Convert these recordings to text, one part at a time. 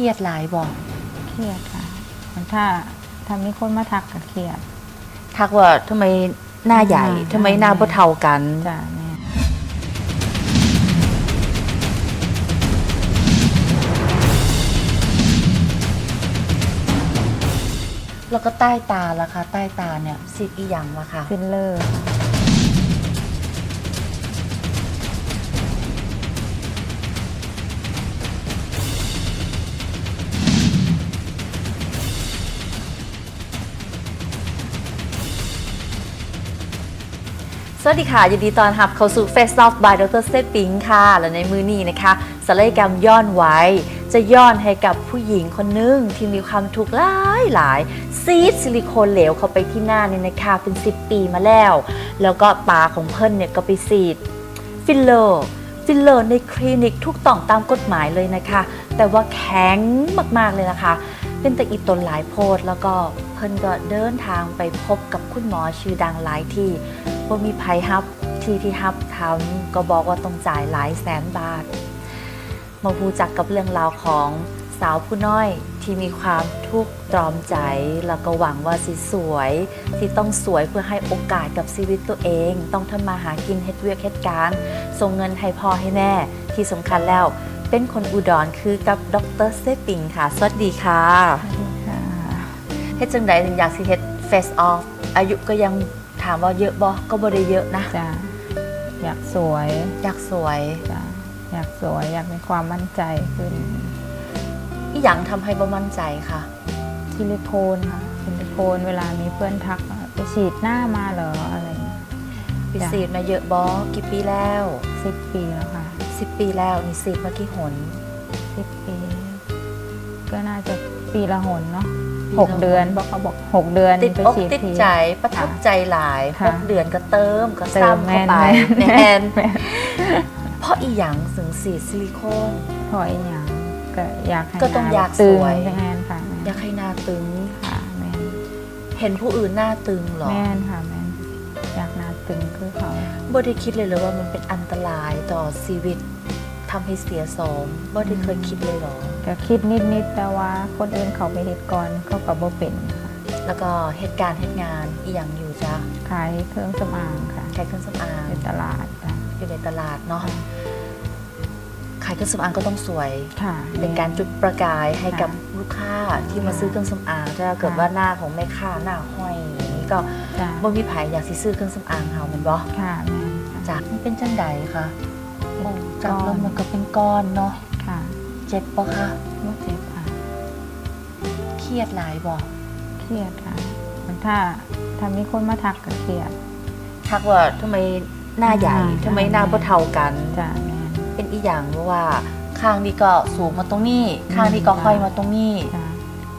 รียดหลายบอกเครียดค่ะมันถ้าถ้ามีคนมาทักก็เครียด ทักว่าทำไมหน้าใหญ่อ่าทำไมหน้าบ่เท่ากันจ้ะแม่แล้วก็ใต้ตาล่ะคะใต้ตาเนี่ยสิอีหยังล่ะคะฟิลเลอร์ สวัสดีค่ะ ยินดีต้อนรับเข้าสู่ Face Off by Dr. s t e p i n g ค่ะ และในมือนี้นะคะศัลยกรรมย้อนไว้ จะย้อนให้กับผู้หญิงคนหนึ่งที่มีความทุกข์หลายหลายซีดซิลิโคนเหลวเข้าไปที่หน้าเนี่ยนะคะเป็น 10 ปีมาแล้ว แล้วก็ตาของเพิ่นเนี่ยก็ไปซีด ฟิลเลอร์ฟิลเลอร์ในคลินิกถูกต้องตามกฎหมายเลยนะคะ แต่ว่าแข็งมากๆเลยนะคะ เป็นต่อีตนหลายโพดแล้วก็เพิ่นก็เดินทางไปพบกับคุณหมอชื่อดังหลายที่ ว่ามีภัยฮับที่ที่ฮับทำก็บอกว่าต้องจ่ายหลายแสนบาท มาพูจักกับเรื่องราวของสาวผู้น้อยที่มีความทุกข์ตรอมใจ แล้วก็หวังว่าสิสวย ที่ต้องสวยเพื่อให้โอกาสกับชีวิตตัวเอง ต้องทำมาหากินเฮ็ดเวียกเฮ็ดการส่งเงินให้พ่อให้แม่ที่สำคัญแล้วเป็นคนอุดรคือกับดรเซปิงค่ะ สวัสดีค่ะสวัสดีค่ะเฮ็ดจังใดถึงอยากสิเฮ็ด face off อายุก็ยังถามว่าเยอะบ่ก็บ่ได้เยอะนะจ้ะอยากสวยอยากสวยจ้ะอยากสวยอยากมีความมั่นใจขึ้นอีหยังทำให้บ่มั่นใจค่ะซิลิโคนค่ะซิลิโคนเวลามีเพื่อนทักว่าไปฉีดหน้ามาเหรออะไรไปสีดมาเยอะบ่กี่ปีแล้วสิบปีแล้วค่ะ10ปีแล้วนี่สีดมากี่หนสิบปี ก็น่าจะปีละหนเนาะปีละ หกหนเดือนบอกเขาบอกหกเดือนติดไปอกฉีดติดทีใจประทับใจหลายค่ะหกเดือนก็เติมก็เติมซ้ำเข้าไปแม่นแม่นแม่นเพราะอีหยังถึงสีดซิลิโคนพออีกอย่างก็อยากให้ก็ต้องหน้อยากตึงสวยแม่นค่ะแม่นอยากให้หน้าตึงค่ะแม่นเห็นผู้อื่นหน้าตึงเหรอแม่นค่ะแม่นอยากหน้าตึงคือเขาบ่ได้คิดเลยเลยว่ามันเป็นอันตรายต่อชีวิต ทำให้เสียสมบ่ได้เคยคิดเลยเหรอก็คิดนิดๆแต่ว่าคนอื่นเขาไปเหตุก่อนเขากับบ่เป็นค่ะแล้วก็เหตุการณ์เหตุงานอีหยังอยู่จ้ะขายเครื่องสำอางค่ะขายเครื่องสำอางในตลาดค่ะอยู่ในตลาดเนาะขายเครื่องสำอางก็ต้องสวยค่ะ เป็นการจุดประกายให้ค่ะกับลูกค้าที่มาค่ะซื้อเครื่องสำอางถ้าเกิดค่ะว่าหน้าของแม่ค้าหน้าห้อยอย่างนี้ก็จ้ะบ่มีไผอยากสิซื้อเครื่องสำอางเฮาแม่นบ่ค่ะแม่นค่ะจ้ะมันเป็นจังไดคะ โอ้จากก้อนเริ่มมันก็เป็นก้อนเนาะค่ะเจ็บปะคะไม่เจ็บค่ะ เครียดหลายบ่เครียดค่ะมันถ้าถ้ามีคนมาทักก็เครียดทักว่าทำไมหน้าใหญ่อ่าทำไมหน้าบ่เท่ากันจ้ะแม่นเป็นอีหยังเพราะว่าข้างนี้ก็สูงมาตรงนี้ ข้างนี้ก็ค่อยมาตรงนี้จ้ะ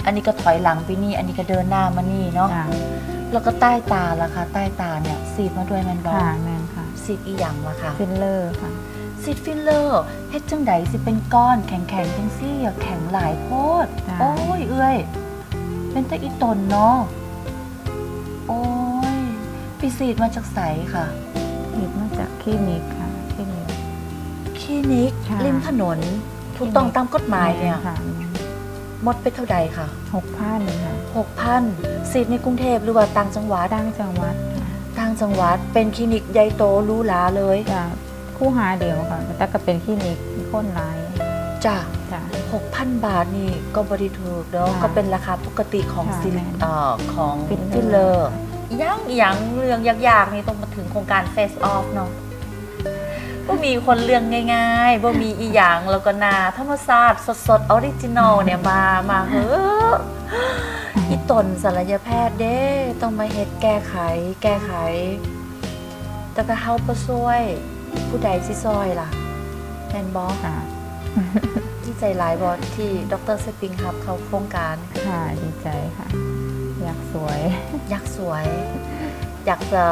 อันนี้ก็ถอยหลังไปนี่ อันนี้ก็เดินหน้ามานี่เนาะจ้ะแล้วก็ใต้ตาล่ะคะใต้ตาเนี่ยซีดมาด้วยแมันบอค่ะแม่นค่ะซีดอีหยังล่ะคะฟิลเลอร์ค่ะ ซีดฟิลเลอร์เฮ็ดจังใดสิเป็นก้อนแข็งแข็งๆจังซี่อะแข็งหลายโพด จ้ะ โอ้ยเอ้ยเป็นตะอีตนเนาะโอ้ยไปซีดมาจากไสค่ะฉีดมาจากคลินิกค่ะคลินิก คลินิก ค่ะริมถนนถูกต้องตามกฎหมายเนี่ยค่ะหมดไปเท่าใดค่ะหกพันค่ะหกพันซีดในกรุงเทพหรือว่าต่างจังหวัด ตั้งจังหวัดค่ะต่างจังหวัดเป็นคลินิกใหญ่โตหรูหราเลย จะ คู่หาเดียวค่ะแต่ก็เป็นคลินิกมีคนหลายจ้ะจ้ะ หกพันบาทนี่ก็บริถูกเนาะค่ะก็เป็นราคาปกติของค่ะซิลิแม่นเอ่อของฟิลเลอร์ ฟิลเลอร์ยังยังเรื่องยากๆนี่ต้องมาถึงโครงการ Face Off เนาะบ่มีคนเรื่องง่ายๆบ่มีอีหยังแล้วก็นาธรรมชาติสดๆออริจินอลเนี่ยมามาเฮ้ออีตนศัลยแพทย์เด้ ต้องมาเฮ็ดแก้ไข แก้ไข แต่ก็เฮาบ่ช่วย ผู้ใดสิซอยล่ะแม่นบ่ค่ะดีใจหลายบอที่ดรสปริงครับเขาโครงการ ค่ะดีใจค่ะ อยากสวย อยากสวย อยากจะ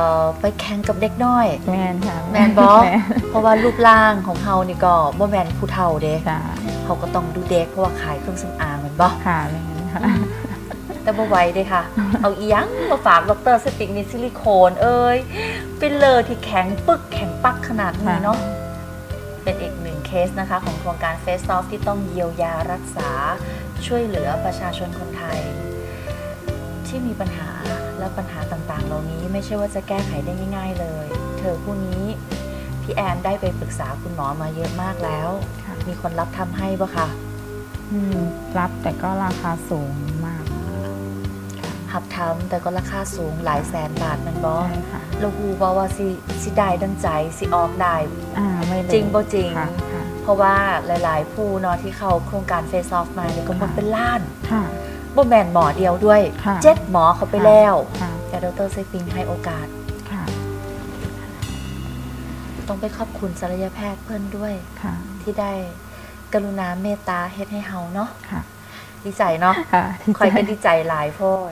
ไปแข่งกับเด็กน้อย แมนค่ะแมนบอแม่นเพราะว่ารูปร่างของเฮานี่ก็บ่แมนผู้เฒ่าเด้จ้ะเขาก็ต้องดูเด็กเพราะว่าขายเครื่องสำอางแมันบ่ค่ะแมนค่ะแต่บ่ไหวเด้ค่ะ เอาอีหยังมาฝากดรสปริงนี่ซิลิโคนเอ้ยฟิลเลอร์ที่แข็งปึกแข็ง ปักขนาดนี้เนาะเป็นอีกหนึ่งเคสนะคะ ของโครงการ Face Off ที่ต้องเยียวยารักษาช่วยเหลือประชาชนคนไทย ที่มีปัญหาและปัญหาต่างๆ เหล่านี้ไม่ใช่ว่าจะแก้ไขได้ง่ายๆเลย เธอผู้นี้พี่แอนได้ไปปรึกษาคุณหมอมาเยอะมากแล้วค่ะมีคนรับทำให้ปะคะอืมรับแต่ก็ราคาสูงมากค่ะ หับทำแต่ก็ราคาสูงหลายแสนบาทแมันบอใช่ค่ะเราฮูบอกว่าสิสิได้ดังใจสิออกได้ อ่าไม่ได้จริงบ่จริง ค่ะค่ะ เพราะว่าหลายๆ ผู้เนาะที่เข้าโครงการ Face Off มาเนี่ยก็หมดค่ะ เป็นล้านค่ะ บ่แมนหมอเดียวด้วย ค่ะเจ็ดหมอเขาไปแล้ว ค่ะแต่ดรเซปิงให้โอกาส ค่ะต้องไปขอบคุณศัลยแพทย์เพื่อนด้วย ค่ะที่ได้กรุณาเมตตาเฮ็ดให้เฮาเนาะค่ะดีใจเนาะค่ะคอยเป็นดีใจหลายโพด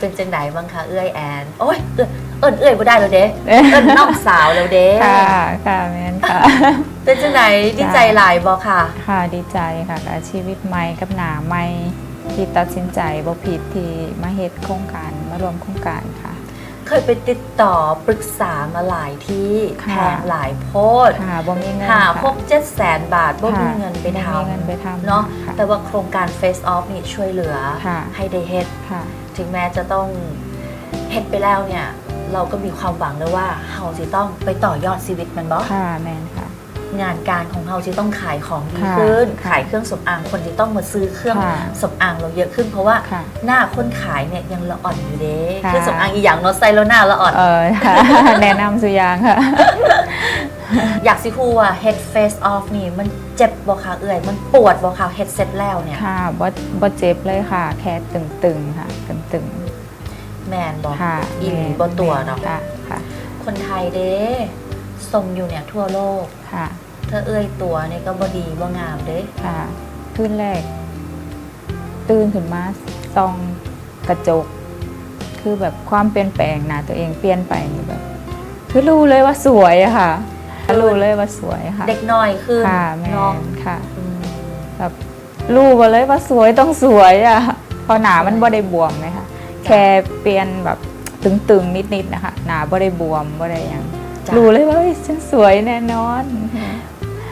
เป็นจังไดบ้างคะเอื้อยแอนโอ้ยเอื้อยเอิ้นเอื้อยบ่ได้แล้วเด้เอ้ยเอิ้นน้องสาวแล้วเด้ค่ะค่ะแม่นค่ะ เป็นจังไดดีใจหลายบ่ค่ะ ค่ะดีใจค่ะกับชีวิตใหม่กับหนาใหม่ที่ตัดสินใจบ่ผิดที่มาเฮ็ดโครงการมารวมโครงการค่ะ เคยไปติดต่อปรึกษามาหลายที่ค่ะ แพงหลายโพดค่ะบ่มีเงินหาค่ะพวกเจ็ดแสนบาทบ่มีค่ะเงินไปทบ่มีเงินไปทำำเนาะค่ะแต่ว่าโครงการ Face Off นี่ช่วยเหลือค่ะ ให้ได้เฮ็ด ค่ะ ถึงแม้จะต้องเฮ็ดไปแล้วเนี่ย เราก็มีความหวังเลยว่าเฮาสิต้องไปต่อยอดชีวิตมันบ่ ค่ะแม่นค่ะ งานการของเราจะต้องขายของดีค่ะขึ้นค่ะขายเครื่องสำอางคนจะต้องมาซื้อเครื่องค่ะสำอางเราเยอะขึ้น เพราะว่าค่ะหน้าคนขายเนี่ยยังละอ่อนอยู่เด้ค่ะเครื่องสำอางอีกอย่างเนาะใส่แล้วหน้าละอ่อนเออค่ะแนะนำสุอยางค่ะ อยากสิคูว่า head face off นี่มันเจ็บบ่คะเอื่อย มันปวดบ่คะ head เสร็จแล้วเนี่ยค่ะบ่บ่เจ็บเลยค่ะ แค่ตึงๆค่ะตึงแมนบ่ๆค่ะอีหลีบ่ตัวเนาะค่ะค่ะคนไทยเด้ส่งอยู่เนี่ยทั่วโลกค่ะ ถ้าเอื่อยตัวเนี่ยก็บ่ดีบ่งามเด้ค่ะขึ้นแรก ตื่นขึ้นมาส่องกระจก คือแบบความเปลี่ยนแปลงหนะตัวเองเปลี่ยนไปนี่แบบ คือรู้เลยว่าสวยอะค่ะรู้เลยว่าสวยค่ะ เด็กน้อยขึ้นค่ะแม่เนาะนค่ะอืมแบบรู้ไปเลยว่าสวยต้องสวยอะเพอหนามันบ่ได้บวมเลยค่ะแค่เปลี่ยนแบบตึงๆนิดๆนะคะ หนาบ่ได้บวมบ่ได้หยังจ้ะรู้เลยว่าเฮ้ยฉันสวยแน่นอน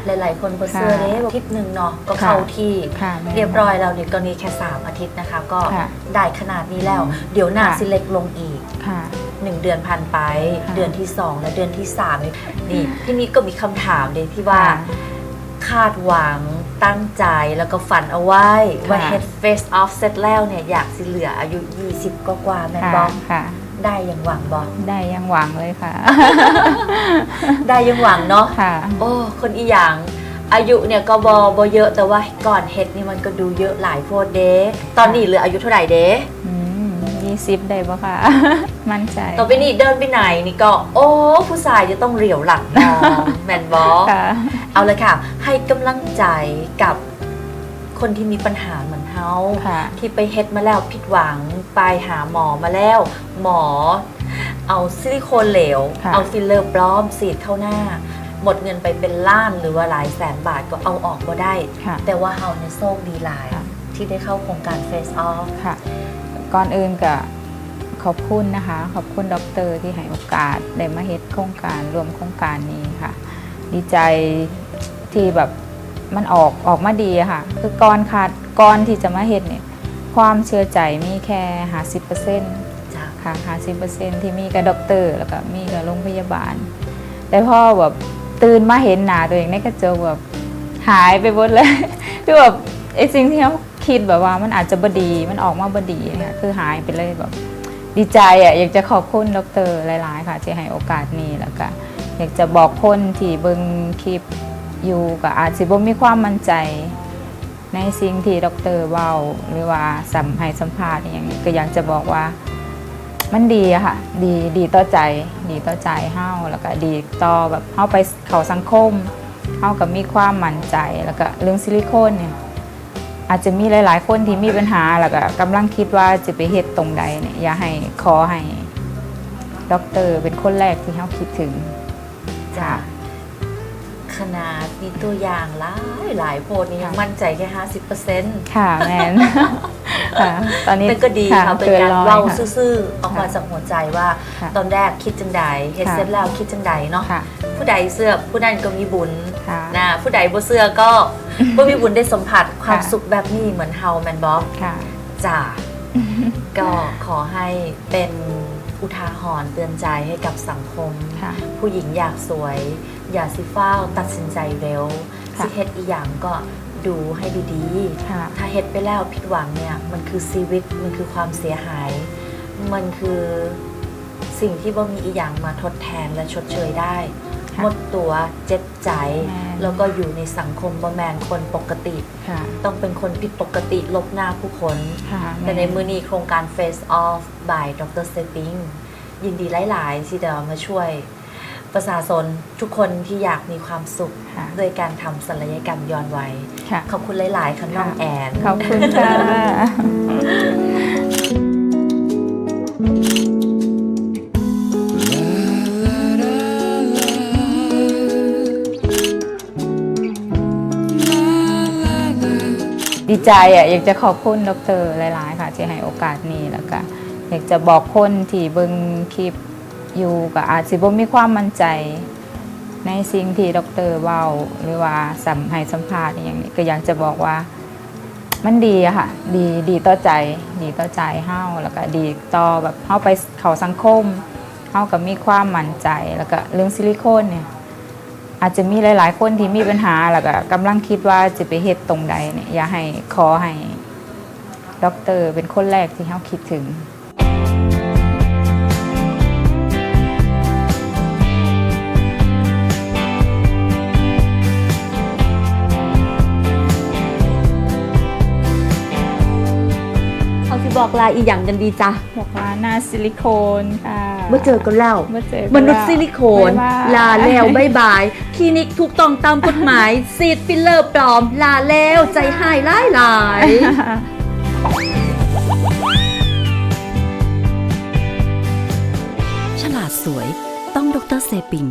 หลาย ๆ คนบ่เชื่อเด้อาทิตย์หนึงเนาะก็เข้าที่ค่ะแม่เรียบร้อยแล้วเนี่ยก็นี่แค่3อาทิตย์นะคะ ก็ค่ะได้ขนาดนี้แล้ว เดี๋ยวหน้าค่ะสิเล็กลงอีกค่ะ1เดือนผ่านไปค่ะเดือนที่2และเดือนที่3นี่นี่พี่นิดก็มีคำถามเลยที่ว่าคาดหวังตั้งใจแล้วก็ฝันเอาไว้ ว่าค่ะ head face off เสร็จแล้วเนี่ยอยากสิเหลืออายุ 20 กว่ากว่าๆแม่นค่ะบอกค่ะ ได้อยังหวังบอกได้ยังหวังเลยค่ะ ได้อยังหวังเนาะค่ะ โอ้คนอีหยังอายุเนี่ยก็บอบอเยอะแต่ว่าก่อนเฮ็ดนี่มันก็ดูเยอะหลายโพดเด้ตอนนี้เหลืออายุเท่าไหร่เด้อืมยี่สิบได้ปะคะมั่นใจต่อไปนี่เดินไปไหนนี่ก็ โอ้ ผู้ชายจะต้องเหลียวหลังมองแมนบอค่ะเอาเลยค่ะ ให้กำลังใจกับ คนที่มีปัญหาเหมือนเฮาค่ะที่ไปเฮ็ดมาแล้วผิดหวังไปหาหมอมาแล้ว หมอ เอาซิลิโคนเหลวค่ะเอาฟิลเลอร์ปลอมสีดเข้าหน้า หมดเงินไปเป็นล้านหรือว่าหลายแสนบาทก็เอาออกก็ได้ค่ะแต่ว่าเฮาเนี่ยโชคดีหลายค่ะที่ได้เข้าโครงการ Face Off ค่ะก่อนอื่นก็ขอบคุณนะคะ ขอบคุณดรที่ให้โอกาสได้มาเฮ็ดโครงการรวมโครงการนี้ค่ะ ดีใจที่แบบ มันออกออกมาดีอะค่ะ คือก่อนขาดก่อนที่จะมาเฮ็ดเนี่ยความเชื่อใจมีแค่50%จ้ะค่ะ50%ที่มีกับด็อกเตอร์แล้วก็มีกับโรงพยาบาล แต่พอแบบตื่นมาเห็นหน้าตัวเองในกระจกแบบหายไปหมดเลยคือแบบไอ้สิ่งที่เราคิดแบบว่ามันอาจจะบดีมันออกมาบดีเนี่ยคือหายไปเลยแบบดีใจอะอยากจะขอบคุณดรหลาย ๆ ค่ะที่ให้โอกาสนี้แล้วก็อยากจะบอกคนที่เบิ่งคลิป อยู่ก็อาจสิบ่มีความมั่นใจ ในสิ่งที่ดรเว้าหรือว่าสัมให้สัมภาษณ์อย่างนี้ก็อยากจะบอกว่ามันดีอะค่ะ ดีดีต่อใจ ดีต่อใจเฮาแล้วก็ดีต่อแบบเฮาไปเขาสังคมเฮาก็มีความมั่นใจแล้วก็เรื่องซิลิโคนเนี่ยอาจจะมีหลาย ๆ คนที่มีปัญหาแล้วก็กำลังคิดว่าจะไปเฮ็ดตรงใดเนี่ยอย่าให้ขอให้ด็อกเตอร์เป็นคนแรกที่เฮาคิดถึงจ้ะ ขนาดมีตัวอย่างหลายหลายโพสต์นี่ยังมั่นใจแค่ห้าสิบเปอร์เซ็นต์ค่ะแมนค่ะตอนนี้แต่ก็ดีค่ะเป็นกิการอยเว้าค่ะซื่อๆออกมาจากหัวใจว่าค่ะตอนแรกคิดจังใดเฮ็ดค่ะเสร็จแล้วคิดจังใดเนาะค่ะผู้ใดเสื้อผู้นั้นก็มีบุญค่ะนะผู้ใดบ่เสื้อก็บ่มีบุญได้สัมผัสความค่ะสุขแบบนี้เหมือนเฮาแมนบอค่ะจ้าก็ขอให้เป็นอุทาหรณ์เตือนใจให้กับสังคมค่ะผู้หญิงอยากสวย อย่าสิเฝ้าวตัดสินใจเร็วค่ะสิเฮ็ดอีหยังก็ดูให้ดีๆค่ะถ้าเฮ็ดไปแล้วผิดหวังเนี่ย มันคือชีวิต มันคือความเสียหาย มันคือสิ่งที่บ่มีอีหยังมาทดแทนและชดเชยได้ค่ะหมดตัวเจ็บใจแม่นแล้วก็อยู่ในสังคมบ่แมนคนปกติค่ะต้องเป็นคนผิดปกติลบหน้าผู้คนค่ะแต่ในมือนี้โครงการ Face Off by Dr. Stepping ยินดีหลาย ๆ ที่จะมาช่วย ประชาชนทุกคนที่อยากมีความสุขค่ะโดยการทำศัลยกรรมย้อนวัยค่ะขอบคุณหลาย ๆ ค่ะน้องค่ะแอนขอบคุณค่ะดีใจอะอยากจะขอบคุณดรหลาย ๆ ค่ะ ที่ให้โอกาสนี้แล้วก็อยากจะบอกคนที่เบิ่งคลิป อยู่ก็อาจสิบ่มีความมั่นใจ ในสิ่งที่ดรเว้าหรือว่าสัมให้สัมภาษณ์อหย่างนี้ก็อยากจะบอกว่า มันดีอะค่ะ ดีดีต่อใจ ดีต่อใจเฮาแล้วก็ดีต่อแบบเฮาไปเขาสังคมเฮาก็มีความมั่นใจแล้วก็เรื่องซิลิโคนเนี่ย อาจจะมีหลาย ๆ คนที่มีปัญหาแล้วก็กำลังคิดว่าจะไปเฮ็ดตรงใดเนี่ยอย่าให้ขอให้ด็อกเตอร์เป็นคนแรกที่เฮาคิดถึง บอกลาอีหยังกันดีจ้ะบอกว่าหน้าซิลิโคนค่ะเมื่อเจอกันแล้ว เมื่อเจอกัมนุษย์ซิลิโคน บ๊ายบาย ลาแล้วบายบาย คลินิกถูกต้องตามกฎหมาย ซีดฟิลเลอร์ปลอม ลาแล้วใจหายหลายหลายฉลาดสวยต้องดรเซปิง